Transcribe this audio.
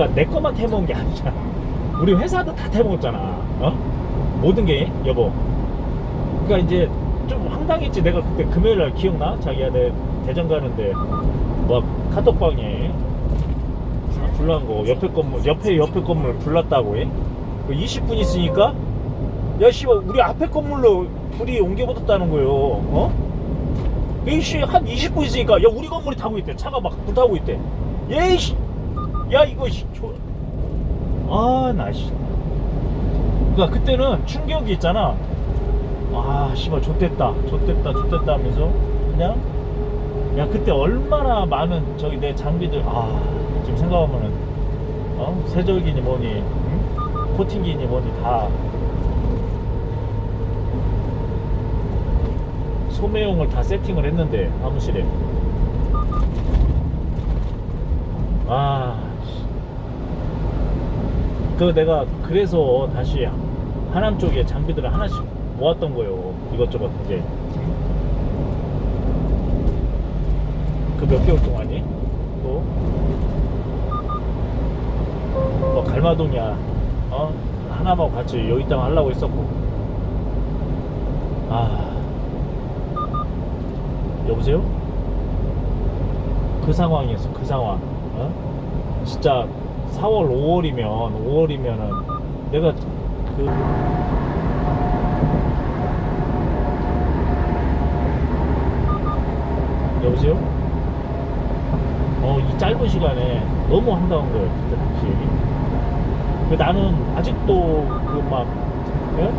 그러니까 내 것만 태먹은 게 아니잖아. 우리 회사도 다 태먹었잖아. 어? 모든 게 여보. 그러니까 이제 좀 황당했지. 내가 그때 금요일 날 기억나? 자기야 내 대전 가는데 뭐 카톡방에 불난 거 옆에 건물 옆에 옆에 건물 불났다고 해. 그 20분 있으니까 야 씨발 우리 앞에 건물로 불이 옮겨 붙었다는 거예요. 어? 이씨 한 20분 있으니까 야 우리 건물이 타고 있대. 차가 막 불타고 있대. 예이씨 야 이거 씨 조... 아나 씨. 그러니까 그때는 충격이 있잖아. 아 씨발 좆됐다 좆됐다 좆됐다 하면서 그냥 야 그때 얼마나 많은 저기 내 장비들 아 지금 생각하면은 어 세절기니 뭐니 응? 코팅기니 뭐니 다 소매용을 다 세팅을 했는데 사무실에 아, 씨. 그 내가 그래서 다시 하남 쪽에 장비들을 하나씩 모았던 거예요. 이것저것 이제. 그 몇 개월 동안이? 또? 뭐 갈마동이야. 어? 하나하고 같이 여기 땅 하려고 했었고. 아. 여보세요? 그 상황이었어 그 상황. 어? 진짜 4월 5월이면 5월이면은 내가 그 여보세요? 어 이 짧은 시간에 너무 황당한 거예요 그때 당시 그 나는 아직도 그 막 예?